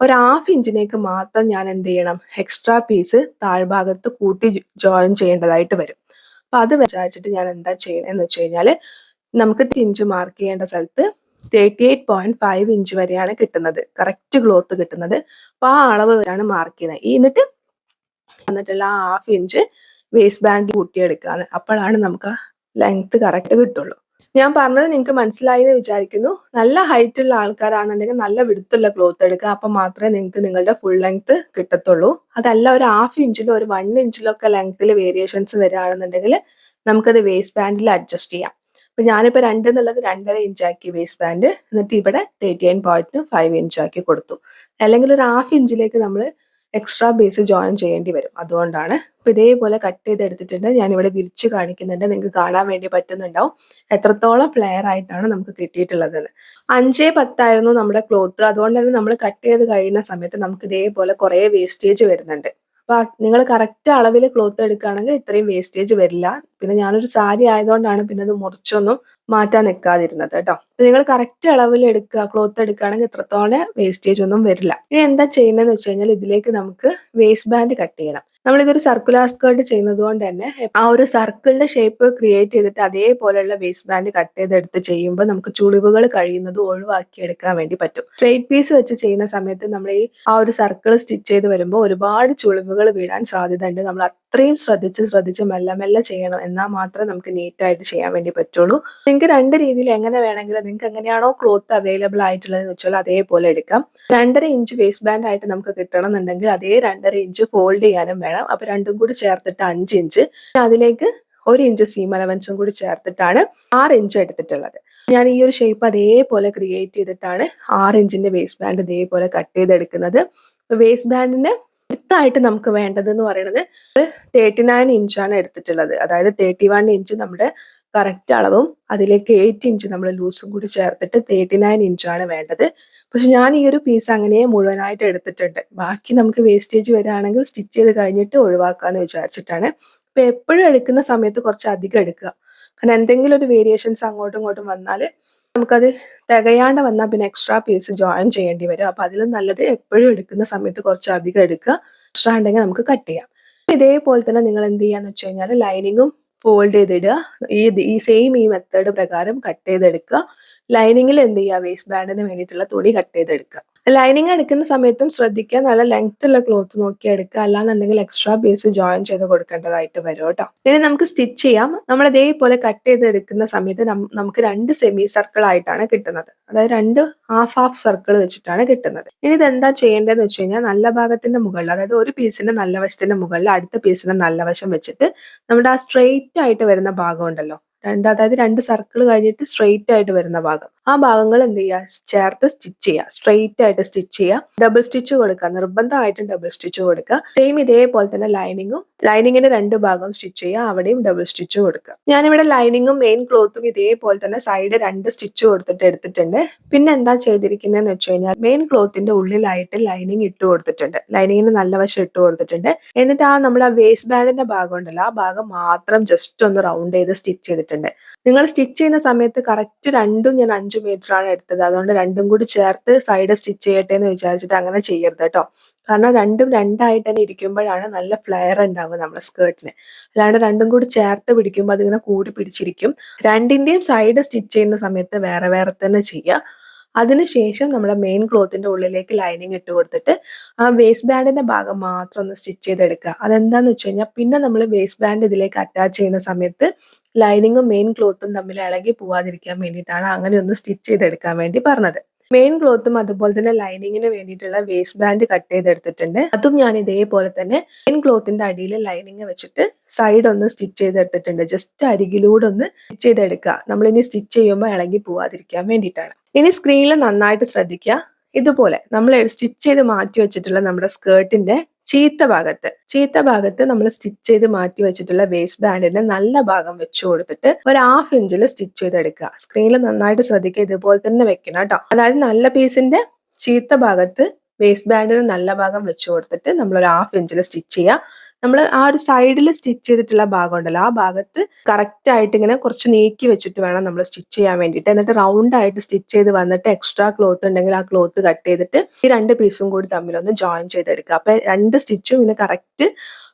Speaker 1: ഒരു ഹാഫ് ഇഞ്ചിനേക്ക് മാത്രം ഞാൻ എന്ത് ചെയ്യണം? എക്സ്ട്രാ പീസ് താഴ്ഭാഗത്ത് കൂട്ടി ജോയിൻ ചെയ്യേണ്ടതായിട്ട് വരും. അപ്പൊ അത് വിചാരിച്ചിട്ട് ഞാൻ എന്താ ചെയ്യണമെന്ന് വെച്ച് കഴിഞ്ഞാൽ നമുക്ക് ഇഞ്ച് മാർക്ക് ചെയ്യേണ്ട സ്ഥലത്ത് thirty eight point five inch വരെയാണ് കിട്ടുന്നത്. കറക്റ്റ് ക്ലോത്ത് കിട്ടുന്നത്. അപ്പോൾ ആ അളവ് വരെയാണ് മാർക്ക് ചെയ്യുന്നത്. എന്നിട്ട് വന്നിട്ടുള്ള ആ ഹാഫ് ഇഞ്ച് വേസ്റ്റ് ബാൻഡ് കൂട്ടിയെടുക്കാന്ന് അപ്പോഴാണ് നമുക്ക് ലെങ്ത് കറക്റ്റ് കിട്ടുള്ളൂ. ഞാൻ പറഞ്ഞത് നിങ്ങൾക്ക് മനസ്സിലായി എന്ന് വിചാരിക്കുന്നു. നല്ല ഹൈറ്റ് ഉള്ള ആൾക്കാരാണെന്നുണ്ടെങ്കിൽ നല്ല വിടുത്തുള്ള ക്ലോത്ത് എടുക്കുക. അപ്പം മാത്രമേ നിങ്ങൾക്ക് നിങ്ങളുടെ ഫുൾ ലെങ്ത് കിട്ടത്തുള്ളൂ. അതല്ല ഒരു ഹാഫ് ഇഞ്ചിലോ ഒരു വൺ ഇഞ്ചിലോ ഒക്കെ ലെങ്ത്തിൽ വേരിയേഷൻസ് വരികയാണെന്നുണ്ടെങ്കിൽ നമുക്കത് വേസ്റ്റ് ബാൻഡിൽ അഡ്ജസ്റ്റ് ചെയ്യാം. അപ്പൊ ഞാനിപ്പോൾ രണ്ട് എന്നുള്ളത് രണ്ടര ഇഞ്ചാക്കി വേസ്റ്റ് ബാൻഡ് എന്നിട്ട് ഇവിടെ തേർട്ടി നയൻ പോയിന്റ് ഫൈവ് ഇഞ്ചാക്കി കൊടുത്തു. അല്ലെങ്കിൽ ഒരു ഹാഫ് ഇഞ്ചിലേക്ക് നമ്മൾ എക്സ്ട്രാ ബേസ് ജോയിൻ ചെയ്യേണ്ടി വരും. അതുകൊണ്ടാണ് അപ്പൊ ഇതേപോലെ കട്ട് ചെയ്തെടുത്തിട്ടുണ്ട്. ഞാൻ ഇവിടെ വിരിച്ച് കാണിക്കുന്നുണ്ട്. നിങ്ങൾക്ക് കാണാൻ വേണ്ടി പറ്റുന്നുണ്ടാവും. എത്രത്തോളം ഫ്ലെയർ ആയിട്ടാണ് നമുക്ക് കിട്ടിയിട്ടുള്ളതെന്ന്. അഞ്ചേ പത്തായിരുന്നു നമ്മുടെ ക്ലോത്ത് അതുകൊണ്ട് തന്നെ നമ്മൾ കട്ട് ചെയ്ത് കഴിയുന്ന സമയത്ത് നമുക്ക് ഇതേപോലെ കുറേ വേസ്റ്റേജ് വരുന്നുണ്ട്. അപ്പൊ നിങ്ങൾ കറക്റ്റ് അളവിൽ ക്ലോത്ത് എടുക്കുകയാണെങ്കിൽ ഇത്രയും വേസ്റ്റേജ് വരില്ല. പിന്നെ ഞാനൊരു സാരി ആയതുകൊണ്ടാണ് പിന്നെ അത് മുറിച്ചൊന്നും മാറ്റാൻ നിൽക്കാതിരുന്നത് കേട്ടോ. നിങ്ങൾ കറക്റ്റ് അളവിൽ എടുക്കുക ക്ലോത്ത് എടുക്കുകയാണെങ്കിൽ ഇത്രത്തോളം വേസ്റ്റേജ് ഒന്നും വരില്ല. ഇനി എന്താ ചെയ്യുന്നതെന്ന് വെച്ച് കഴിഞ്ഞാൽ ഇതിലേക്ക് നമുക്ക് വേസ്റ്റ് ബാൻഡ് കട്ട് ചെയ്യണം. നമ്മളിതൊരു സർക്കുലർ സ്കേർട്ട് ചെയ്യുന്നത് കൊണ്ട് തന്നെ ആ ഒരു സർക്കിളിന്റെ ഷേപ്പ് ക്രിയേറ്റ് ചെയ്തിട്ട് അതേപോലെയുള്ള വേസ്റ്റ് ബാൻഡ് കട്ട് ചെയ്തെടുത്ത് ചെയ്യുമ്പോൾ നമുക്ക് ചുളിവുകൾ കഴിയുന്നത് ഒഴിവാക്കി എടുക്കാൻ വേണ്ടി പറ്റും. സ്ട്രേറ്റ് പീസ് വെച്ച് ചെയ്യുന്ന സമയത്ത് നമ്മൾ ഈ ആ ഒരു സർക്കിൾ സ്റ്റിച്ച് ചെയ്ത് വരുമ്പോൾ ഒരുപാട് ചുളിവുകൾ വീഴാൻ സാധ്യത ഉണ്ട് നമ്മൾ അത്രയും ശ്രദ്ധിച്ച് ശ്രദ്ധിച്ച് മെല്ലെ മെല്ലെ ചെയ്യണം. എന്നാൽ മാത്രമേ നമുക്ക് നീറ്റ് ആയിട്ട് ചെയ്യാൻ വേണ്ടി പറ്റുള്ളൂ. നിങ്ങൾക്ക് രണ്ട് രീതിയിൽ എങ്ങനെ വേണമെങ്കിലും നിങ്ങൾക്ക് എങ്ങനെയാണോ ക്ലോത്ത് അവൈലബിൾ ആയിട്ടുള്ളതെന്ന് വെച്ചാൽ അതേപോലെ എടുക്കാം. രണ്ടര ഇഞ്ച് വേസ്റ്റ് ബാൻഡ് ആയിട്ട് നമുക്ക് കിട്ടണം എന്നുണ്ടെങ്കിൽ അതേ രണ്ടര ഇഞ്ച് ഫോൾഡ് ചെയ്യാനും വേണം. അപ്പൊ രണ്ടും കൂടി ചേർത്തിട്ട് അഞ്ച് ഇഞ്ച് അതിലേക്ക് ഒരു ഇഞ്ച് സീം അലവൻസും കൂടി ചേർത്തിട്ടാണ് ആറ് ഇഞ്ച് എടുത്തിട്ടുള്ളത്. ഞാൻ ഈ ഒരു ഷേപ്പ് അതേപോലെ ക്രിയേറ്റ് ചെയ്തിട്ടാണ് ആറ് ഇഞ്ചിന്റെ വേസ്റ്റ് ബാൻഡ് ഇതേപോലെ കട്ട് ചെയ്തെടുക്കുന്നത്. വേസ്റ്റ് ബാൻഡിന്റെ അടുത്തായിട്ട് നമുക്ക് വേണ്ടത് എന്ന് പറയുന്നത് തേർട്ടി നയൻ ഇഞ്ചാണ് എടുത്തിട്ടുള്ളത്. അതായത് തേർട്ടി വൺ ഇഞ്ച് നമ്മുടെ കറക്റ്റ് അളവും അതിലേക്ക് എയ്റ്റ് ഇഞ്ച് നമ്മൾ ലൂസും കൂടി ചേർത്തിട്ട് തേർട്ടി നയൻ ഇഞ്ചാണ് വേണ്ടത്. പക്ഷെ ഞാൻ ഈ ഒരു പീസ് അങ്ങനെ മുഴുവനായിട്ട് എടുത്തിട്ടുണ്ട്. ബാക്കി നമുക്ക് വേസ്റ്റേജ് വരികയാണെങ്കിൽ സ്റ്റിച്ച് ചെയ്ത് കഴിഞ്ഞിട്ട് ഒഴിവാക്കാന്ന് വിചാരിച്ചിട്ടാണ്. അപ്പൊ എപ്പോഴും എടുക്കുന്ന സമയത്ത് കുറച്ച് അധികം എടുക്കുക. കാരണം എന്തെങ്കിലും ഒരു വേരിയേഷൻസ് അങ്ങോട്ടും ഇങ്ങോട്ടും വന്നാൽ നമുക്കത് തികയാണ്ട് വന്നാൽ പിന്നെ എക്സ്ട്രാ പീസ് ജോയിൻ ചെയ്യേണ്ടി വരും. അപ്പം അതിൽ നല്ലത് എപ്പോഴും എടുക്കുന്ന സമയത്ത് കുറച്ച് അധികം എടുക്കുക. എക്സ്ട്രാ ഉണ്ടെങ്കിൽ നമുക്ക് കട്ട് ചെയ്യാം. ഇതേപോലെ തന്നെ നിങ്ങൾ എന്ത് ചെയ്യാന്ന് വെച്ച് കഴിഞ്ഞാൽ ലൈനിങ്ങും ഫോൾഡ് ചെയ്തിടുക. ഈ ഈ സെയിം ഈ മെത്തേഡ് പ്രകാരം കട്ട് ചെയ്തെടുക്കുക. ലൈനിങ്ങിൽ എന്ത് ചെയ്യുക? വേസ്റ്റ് ബാൻഡിന് വേണ്ടിയിട്ടുള്ള തുണി കട്ട് ചെയ്തെടുക്കുക. ലൈനിങ് എടുക്കുന്ന സമയത്തും ശ്രദ്ധിക്കുക. നല്ല ലെങ്ത് ഉള്ള ക്ലോത്ത് നോക്കി എടുക്കുക. അല്ലാന്നുണ്ടെങ്കിൽ എക്സ്ട്രാ പീസ് ജോയിൻ ചെയ്ത് കൊടുക്കേണ്ടതായിട്ട് വരും കേട്ടോ. ഇനി നമുക്ക് സ്റ്റിച്ച് ചെയ്യാം. നമ്മൾ ഇതേപോലെ കട്ട് ചെയ്ത് എടുക്കുന്ന സമയത്ത് നമുക്ക് രണ്ട് സെമി സർക്കിൾ ആയിട്ടാണ് കിട്ടുന്നത്. അതായത് രണ്ട് ഹാഫ് ഹാഫ് സർക്കിൾ വെച്ചിട്ടാണ് കിട്ടുന്നത്. ഇനി ഇത് എന്താ ചെയ്യേണ്ടതെന്ന് വെച്ച് കഴിഞ്ഞാൽ നല്ല ഭാഗത്തിന്റെ മുകളിൽ അതായത് ഒരു പീസിന്റെ നല്ല വശത്തിന്റെ മുകളിൽ അടുത്ത പീസിന്റെ നല്ല വശം വെച്ചിട്ട് നമ്മുടെ ആ സ്ട്രെയിറ്റ് ആയിട്ട് വരുന്ന ഭാഗം ഉണ്ടല്ലോ. രണ്ട് അതായത് രണ്ട് സർക്കിൾ കഴിഞ്ഞിട്ട് സ്ട്രെയിറ്റ് ആയിട്ട് വരുന്ന ഭാഗം. ആ ഭാഗങ്ങൾ എന്ത് ചെയ്യുക ചേർത്ത് സ്റ്റിച്ച് ചെയ്യുക സ്ട്രെയിറ്റ് ആയിട്ട് സ്റ്റിച്ച് ചെയ്യുക ഡബിൾ സ്റ്റിച്ച് കൊടുക്കുക. നിർബന്ധമായിട്ടും ഡബിൾ സ്റ്റിച്ച് കൊടുക്കുക. സെയിം ഇതേപോലെ തന്നെ ലൈനിങ്ങും ലൈനിങ്ങിന്റെ രണ്ട് ഭാഗം സ്റ്റിച്ച് ചെയ്യുക അവിടെയും ഡബിൾ സ്റ്റിച്ച് കൊടുക്കുക. ഞാനിവിടെ ലൈനിങ്ങും മെയിൻ ക്ലോത്തും ഇതേപോലെ തന്നെ സൈഡ് രണ്ട് സ്റ്റിച്ച് കൊടുത്തിട്ട് എടുത്തിട്ടുണ്ട്. പിന്നെ എന്താ ചെയ്തിരിക്കുന്നതെന്ന് വെച്ച് കഴിഞ്ഞാൽ മെയിൻ ക്ലോത്തിന്റെ ഉള്ളിലായിട്ട് ലൈനിങ് ഇട്ട് കൊടുത്തിട്ടുണ്ട്. ലൈനിങ്ങിന് നല്ല വശം ഇട്ട് കൊടുത്തിട്ടുണ്ട്. എന്നിട്ട് ആ നമ്മുടെ വേസ്റ്റ് ബാൻഡിന്റെ ഭാഗം ഉണ്ടല്ലോ ആ ഭാഗം മാത്രം ജസ്റ്റ് ഒന്ന് റൗണ്ട് ചെയ്ത് സ്റ്റിച്ച് ചെയ്തിട്ടുണ്ട്. നിങ്ങൾ സ്റ്റിച്ച് ചെയ്യുന്ന സമയത്ത് കറക്റ്റ് രണ്ടും ഞാൻ അഞ്ച് മീറ്റർ ആണ് എടുത്തത്. അതുകൊണ്ട് രണ്ടും കൂടി ചേർത്ത് സൈഡ് സ്റ്റിച്ച് ചെയ്യട്ടെ എന്ന് വിചാരിച്ചിട്ട് അങ്ങനെ ചെയ്യരുത് കേട്ടോ. കാരണം രണ്ടും രണ്ടായിട്ട് തന്നെ ഇരിക്കുമ്പോഴാണ് നല്ല ഫ്ലെയർ ഉണ്ടാവുക നമ്മുടെ സ്കേർട്ടിന് അല്ലാണ്ട് രണ്ടും കൂടി ചേർത്ത് പിടിക്കുമ്പോൾ അതിങ്ങനെ കൂടി പിടിച്ചിരിക്കും. രണ്ടിന്റെയും സൈഡ് സ്റ്റിച്ച് ചെയ്യുന്ന സമയത്ത് വേറെ വേറെ തന്നെ ചെയ്യുക അതിനുശേഷം നമ്മുടെ മെയിൻ ക്ലോത്തിന്റെ ഉള്ളിലേക്ക് ലൈനിങ് ഇട്ട് കൊടുത്തിട്ട് ആ വേസ്റ്റ് ബാൻഡിന്റെ ഭാഗം മാത്രം ഒന്ന് സ്റ്റിച്ച് ചെയ്തെടുക്കുക. അതെന്താന്ന് വെച്ച് കഴിഞ്ഞാൽ പിന്നെ നമ്മൾ വേസ്റ്റ് ബാൻഡ് ഇതിലേക്ക് അറ്റാച്ച് ചെയ്യുന്ന സമയത്ത് ലൈനിങ്ങും മെയിൻ ക്ലോത്തും തമ്മിൽ ഇളകി പോവാതിരിക്കാൻ വേണ്ടിയിട്ടാണ് അങ്ങനെ ഒന്ന് സ്റ്റിച്ച് ചെയ്തെടുക്കാൻ വേണ്ടി പറഞ്ഞത്. മെയിൻ ക്ലോത്തും അതുപോലെ തന്നെ ലൈനിങ്ങിന് വേണ്ടിയിട്ടുള്ള വേസ്റ്റ് ബാൻഡ് കട്ട് ചെയ്തെടുത്തിട്ടുണ്ട്. അതും ഞാൻ ഇതേപോലെ തന്നെ മെയിൻ ക്ലോത്തിന്റെ അടിയിൽ ലൈനിങ് വെച്ചിട്ട് സൈഡ് ഒന്ന് സ്റ്റിച്ച് ചെയ്തെടുത്തിട്ടുണ്ട്. ജസ്റ്റ് അരികിലൂടെ ഒന്ന് സ്റ്റിച്ച് ചെയ്തെടുക്കുക. നമ്മൾ ഇനി സ്റ്റിച്ച് ചെയ്യുമ്പോൾ ഇളകി പോവാതിരിക്കാൻ വേണ്ടിയിട്ടാണ്. ഇനി സ്ക്രീനിൽ നന്നായിട്ട് ശ്രദ്ധിക്കുക. ഇതുപോലെ നമ്മൾ സ്റ്റിച്ച് ചെയ്ത് മാറ്റി വെച്ചിട്ടുള്ള നമ്മുടെ സ്കേർട്ടിന്റെ ചീത്ത ഭാഗത്ത് ചീത്ത ഭാഗത്ത് നമ്മൾ സ്റ്റിച്ച് ചെയ്ത് മാറ്റി വെച്ചിട്ടുള്ള വേസ്റ്റ് ബാൻഡിന്റെ നല്ല ഭാഗം വെച്ചു കൊടുത്തിട്ട് ഒരു ഹാഫ് ഇഞ്ചിൽ സ്റ്റിച്ച് ചെയ്തെടുക്കുക. സ്ക്രീനിൽ നന്നായിട്ട് ശ്രദ്ധിക്കുക. ഇതുപോലെ തന്നെ വെക്കണം കേട്ടോ. അതായത് നല്ല പീസിന്റെ ചീത്ത ഭാഗത്ത് വേസ്റ്റ് ബാൻഡിന് നല്ല ഭാഗം വെച്ചു കൊടുത്തിട്ട് നമ്മൾ ഒരു ഹാഫ് ഇഞ്ചിൽ സ്റ്റിച്ച് ചെയ്യുക. നമ്മൾ ആ ഒരു സൈഡിൽ സ്റ്റിച്ച് ചെയ്തിട്ടുള്ള ഭാഗം ഉണ്ടല്ലോ ആ ഭാഗത്ത് കറക്റ്റ് ആയിട്ട് ഇങ്ങനെ കുറച്ച് നീക്കി വെച്ചിട്ട് വേണം നമ്മൾ സ്റ്റിച്ച് ചെയ്യാൻ വേണ്ടിയിട്ട്. എന്നിട്ട് റൗണ്ട് ആയിട്ട് സ്റ്റിച്ച് ചെയ്ത് വന്നിട്ട് എക്സ്ട്രാ ക്ലോത്ത് ഉണ്ടെങ്കിൽ ആ ക്ലോത്ത് കട്ട് ചെയ്തിട്ട് ഈ രണ്ട് പീസും കൂടി തമ്മിലൊന്ന് ജോയിൻ ചെയ്തെടുക്കുക. അപ്പൊ രണ്ട് സ്റ്റിച്ചും ഇങ്ങനെ കറക്റ്റ്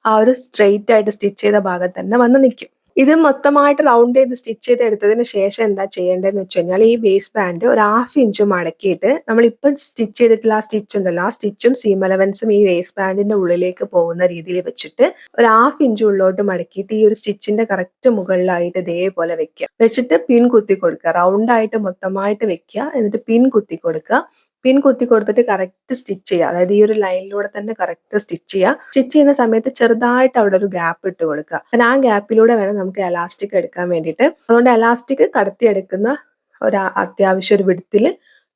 Speaker 1: ആ ഒരു സ്ട്രെയിറ്റ് ആയിട്ട് സ്റ്റിച്ച് ചെയ്ത ഭാഗത്ത് തന്നെ വന്ന് നിൽക്കും. ഇത് മൊത്തമായിട്ട് റൗണ്ട് ചെയ്ത് സ്റ്റിച്ച് ചെയ്ത് എടുത്തതിന് ശേഷം എന്താ ചെയ്യേണ്ടതെന്ന് വെച്ച് കഴിഞ്ഞാൽ ഈ വേസ്റ്റ് ബാൻഡ് ഒരു ഹാഫ് ഇഞ്ച് മടക്കിയിട്ട് നമ്മളിപ്പം സ്റ്റിച്ച് ചെയ്തിട്ടുള്ള ആ സ്റ്റിച്ച് ഉണ്ടല്ലോ ആ സ്റ്റിച്ചും സീം അലവൻസും ഈ വേസ്റ്റ് ബാൻഡിന്റെ ഉള്ളിലേക്ക് പോകുന്ന രീതിയിൽ വെച്ചിട്ട് ഒരു ഹാഫ് ഇഞ്ച് ഉള്ളിലോട്ട് മടക്കിയിട്ട് ഈ ഒരു സ്റ്റിച്ചിന്റെ കറക്റ്റ് മുകളിലായിട്ട് ഇതേപോലെ വെക്കുക. വെച്ചിട്ട് പിൻ കുത്തി കൊടുക്കുക. റൗണ്ട് ആയിട്ട് മൊത്തമായിട്ട് വെക്കുക. എന്നിട്ട് പിൻ കുത്തി കൊടുക്കുക. പിൻ കുത്തി കൊടുത്തിട്ട് കറക്റ്റ് സ്റ്റിച്ച് ചെയ്യുക. അതായത് ഈ ഒരു ലൈനിലൂടെ തന്നെ കറക്റ്റ് സ്റ്റിച്ച് ചെയ്യുക. സ്റ്റിച്ച് ചെയ്യുന്ന സമയത്ത് ചെറുതായിട്ട് അവിടെ ഒരു ഗ്യാപ്പ് ഇട്ട് കൊടുക്കുക. കാരണം ആ ഗ്യാപ്പിലൂടെ വേണം നമുക്ക് എലാസ്റ്റിക് എടുക്കാൻ വേണ്ടിയിട്ട്. അതുകൊണ്ട് എലാസ്റ്റിക് കടത്തിയെടുക്കുന്ന ഒരു അത്യാവശ്യം ഒരു വിടത്തിൽ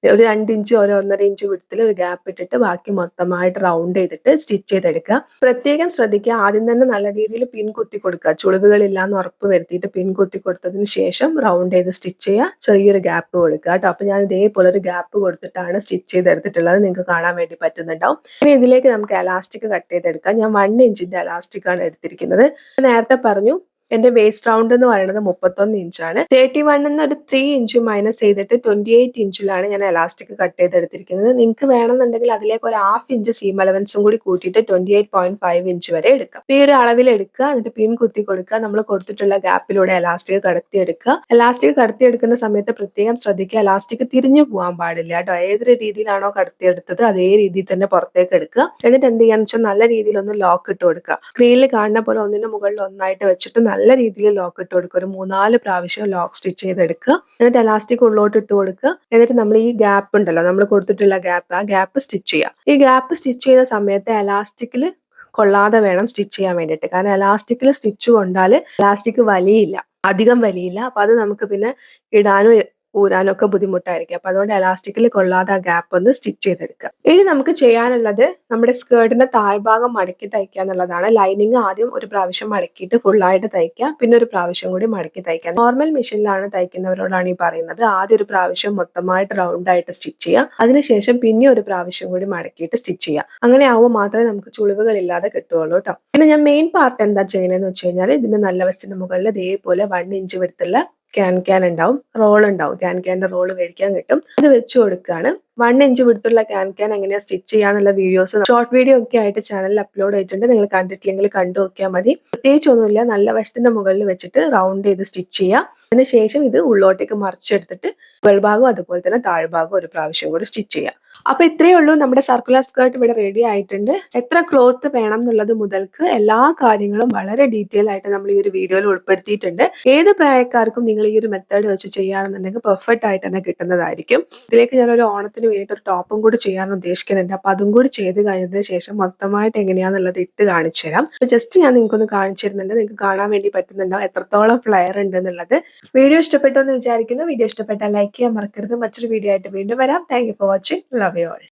Speaker 1: ഒരു രണ്ട് ഇഞ്ച് ഒരു ഒന്നര ഇഞ്ച് വിടത്തിൽ ഒരു ഗ്യാപ്പ് ഇട്ടിട്ട് ബാക്കി മൊത്തമായിട്ട് റൗണ്ട് ചെയ്തിട്ട് സ്റ്റിച്ച് ചെയ്തെടുക്കുക. പ്രത്യേകം ശ്രദ്ധിക്കുക. ആദ്യം തന്നെ നല്ല രീതിയിൽ പിൻ കുത്തി കൊടുക്കുക. ചുളിവുകളില്ലാന്ന് ഉറപ്പ് വരുത്തിയിട്ട് പിൻ കുത്തി കൊടുത്തതിന് ശേഷം റൗണ്ട് ചെയ്ത് സ്റ്റിച്ച് ചെയ്യുക. ചെറിയൊരു ഗ്യാപ്പ് കൊടുക്കുക കേട്ടോ. അപ്പൊ ഞാൻ ഇതേപോലെ ഒരു ഗ്യാപ്പ് കൊടുത്തിട്ടാണ് സ്റ്റിച്ച് ചെയ്തെടുത്തിട്ടുള്ളത്. നിങ്ങൾക്ക് കാണാൻ വേണ്ടി പറ്റുന്നുണ്ടാവും. ഇനി ഇതിലേക്ക് നമുക്ക് എലാസ്റ്റിക് കട്ട് ചെയ്തെടുക്കാം. ഞാൻ വൺ ഇഞ്ചിന്റെ എലാസ്റ്റിക് ആണ് എടുത്തിരിക്കുന്നത്. നേരത്തെ പറഞ്ഞു എന്റെ വേസ്റ്റ് റൗണ്ട് എന്ന് പറയുന്നത് മുപ്പത്തൊന്ന് ഇഞ്ചാണ് തേർട്ടി വണ്ണിന്ന് ഒരു ത്രീ ഇഞ്ച് മൈനസ് ചെയ്തിട്ട് ട്വന്റി എയ്റ്റ് ഇഞ്ചിലാണ് ഞാൻ എലാസ്റ്റിക് കട്ട് ചെയ്തെടുത്തിരിക്കുന്നത്. നിങ്ങൾക്ക് വേണമെന്നുണ്ടെങ്കിൽ അതിലേക്ക് ഒരു ഹാഫ് ഇഞ്ച് സീം അലവൻസും കൂടി കൂട്ടിയിട്ട് twenty eight point five inch വരെ എടുക്കാം. ഈ ഒരു അളവിൽ എടുക്കുക എന്നിട്ട് പിൻ കുത്തി കൊടുക്കുക നമ്മൾ കൊടുത്തിട്ടുള്ള ഗ്യാപ്പിലൂടെ എലാസ്റ്റിക് കടത്തി എടുക്കുക. എലാസ്റ്റിക് കടത്തി എടുക്കുന്ന സമയത്ത് പ്രത്യേകം ശ്രദ്ധിക്കുക എലാസ്റ്റിക് തിരിഞ്ഞു പോകാൻ പാടില്ല കേട്ടോ. ഏതൊരു രീതിയിലാണോ കടത്തിയെടുത്തത് അതേ രീതിയിൽ തന്നെ പുറത്തേക്ക് എടുക്കുക. എന്നിട്ട് എന്ത് ചെയ്യാന്ന് വെച്ചാൽ നല്ല രീതിയിൽ ഒന്ന് ലോക്ക് ഇട്ട് കൊടുക്കുക. സ്ക്രീനിൽ കാണുന്ന പോലെ ഒന്നിന് മുകളിൽ ഒന്നായിട്ട് വെച്ചിട്ട് നല്ല രീതിയിൽ ലോക്ക് ഇട്ട് കൊടുക്കുക. ഒരു മൂന്നാൽ പ്രാവശ്യം ലോക്ക് സ്റ്റിച്ച് ചെയ്തെടുക്കുക. എന്നിട്ട് എലാസ്റ്റിക് ഉള്ളോട്ട് ഇട്ട് കൊടുക്കുക. എന്നിട്ട് നമ്മൾ ഈ ഗ്യാപ്പ് ഉണ്ടല്ലോ നമ്മൾ കൊടുത്തിട്ടുള്ള ഗ്യാപ്പ് ആ ഗ്യാപ്പ് സ്റ്റിച്ച് ചെയ്യുക. ഈ ഗ്യാപ്പ് സ്റ്റിച്ച് ചെയ്യുന്ന സമയത്ത് എലാസ്റ്റിക്കിൽ കൊള്ളാതെ വേണം സ്റ്റിച്ച് ചെയ്യാൻ വേണ്ടിയിട്ട്. കാരണം എലാസ്റ്റിക്കിൽ സ്റ്റിച്ച് കൊണ്ടാൽ എലാസ്റ്റിക് വലിയില്ല. അധികം വലിയില്ല. അപ്പൊ അത് നമുക്ക് പിന്നെ ഇടാനും ഊരാനൊക്കെ ബുദ്ധിമുട്ടായിരിക്കും. അപ്പൊ അതുകൊണ്ട് എലാസ്റ്റിക്കിൽ കൊള്ളാതെ ആ ഗ്യാപ്പ് ഒന്ന് സ്റ്റിച്ച് ചെയ്തെടുക്കുക. ഇനി നമുക്ക് ചെയ്യാനുള്ളത് നമ്മുടെ സ്കേർട്ടിന്റെ താഴ്ഭാഗം മടക്കി തയ്ക്കുക എന്നുള്ളതാണ്. ലൈനിങ് ആദ്യം ഒരു പ്രാവശ്യം മടക്കിയിട്ട് ഫുള്ളായിട്ട് തയ്ക്കുക. പിന്നെ ഒരു പ്രാവശ്യം കൂടി മടക്കി തയ്ക്കുക. നോർമൽ മെഷീനിലാണ് തയ്ക്കുന്നവരോടാണ് ഈ പറയുന്നത്. ആദ്യം ഒരു പ്രാവശ്യം മൊത്തമായിട്ട് റൗണ്ട് ആയിട്ട് സ്റ്റിച്ച് ചെയ്യുക. അതിനുശേഷം പിന്നെ ഒരു പ്രാവശ്യം കൂടി മടക്കിയിട്ട് സ്റ്റിച്ച് ചെയ്യുക. അങ്ങനെ ആവുമ്പോൾ മാത്രമേ നമുക്ക് ചുളിവുകൾ ഇല്ലാതെ കിട്ടുകയുള്ളൂ കേട്ടോ പിന്നെ ഞാൻ മെയിൻ പാർട്ട് എന്താ ചെയ്യുന്നതെന്ന് വെച്ച് കഴിഞ്ഞാൽ ഇതിന്റെ നല്ല വശത്തിന്റെ മുകളിൽ ഇതേപോലെ വൺ ഇഞ്ച് വിടുത്തുള്ള ക്യാൻ ക്യാൻ ഉണ്ടാവും റോൾ ഉണ്ടാവും ക്യാൻ ക്യാന്റെ റോൾ മേടിക്കാൻ കിട്ടും. അത് വെച്ച് കൊടുക്കുകയാണ് വൺ ഇഞ്ച് വിടുത്തുള്ള ക്യാൻ ക്യാൻ എങ്ങനെയാ സ്റ്റിച്ച് ചെയ്യാനുള്ള വീഡിയോസ് ഷോർട്ട് വീഡിയോ ഒക്കെ ആയിട്ട് ചാനലിൽ അപ്ലോഡ് ചെയ്തിട്ടുണ്ട്. നിങ്ങൾ കണ്ടിട്ടില്ലെങ്കിൽ കണ്ടു നോക്കിയാൽ മതി. പ്രത്യേകിച്ച് ഒന്നുമില്ല. നല്ല വശത്തിന്റെ മുകളിൽ വെച്ചിട്ട് റൗണ്ട് ചെയ്ത് സ്റ്റിച്ച് ചെയ്യുക അതിനുശേഷം ഇത് ഉള്ളോട്ടേക്ക് മറിച്ചെടുത്തിട്ട് മുകൾ ഭാഗം അതുപോലെ തന്നെ താഴ്ഭാഗം ഒരു പ്രാവശ്യം കൂടി സ്റ്റിച്ച് ചെയ്യുക അപ്പൊ ഇത്രയേ ഉള്ളൂ. നമ്മുടെ സർക്കുലർ സ്കേർട്ട് ഇവിടെ റെഡി ആയിട്ടുണ്ട്. എത്ര ക്ലോത്ത് വേണം എന്നുള്ളത് മുതൽക്ക് എല്ലാ കാര്യങ്ങളും വളരെ ഡീറ്റെയിൽ ആയിട്ട് നമ്മൾ ഈ ഒരു വീഡിയോയിൽ ഉൾപ്പെടുത്തിയിട്ടുണ്ട്. ഏത് പ്രായക്കാർക്കും നിങ്ങൾ ഈ ഒരു മെത്തേഡ് വെച്ച് ചെയ്യുകയാണെന്നുണ്ടെങ്കിൽ പെർഫെക്റ്റ് ആയിട്ട് തന്നെ കിട്ടുന്നതായിരിക്കും. ഇതിലേക്ക് ഞാൻ ഒരു ഓണത്തിന് വേണ്ടിയിട്ട് ഒരു ടോപ്പും കൂടി ചെയ്യാൻ ഉദ്ദേശിക്കുന്നുണ്ട്. അപ്പൊ അതും കൂടി ചെയ്ത് കഴിഞ്ഞതിന് ശേഷം മൊത്തമായിട്ട് എങ്ങനെയാന്നുള്ളത് ഇട്ട് കാണിച്ചു തരാം. ജസ്റ്റ് ഞാൻ നിങ്ങൾക്കൊന്ന് കാണിച്ചു തരുന്നുണ്ട്. നിങ്ങൾക്ക് കാണാൻ വേണ്ടി പറ്റുന്നുണ്ടോ? എത്രത്തോളം ഫ്ലയർ ഉണ്ട് എന്നുള്ളത്. വീഡിയോ ഇഷ്ടപ്പെട്ടു എന്ന് വിചാരിക്കുന്നു. വീഡിയോ ഇഷ്ടപ്പെട്ടാൽ ലൈക്ക് ചെയ്യാൻ മറക്കരുത്. മറ്റൊരു വീഡിയോ ആയിട്ട് വീണ്ടും വരാം. Thank for watching love vi gör.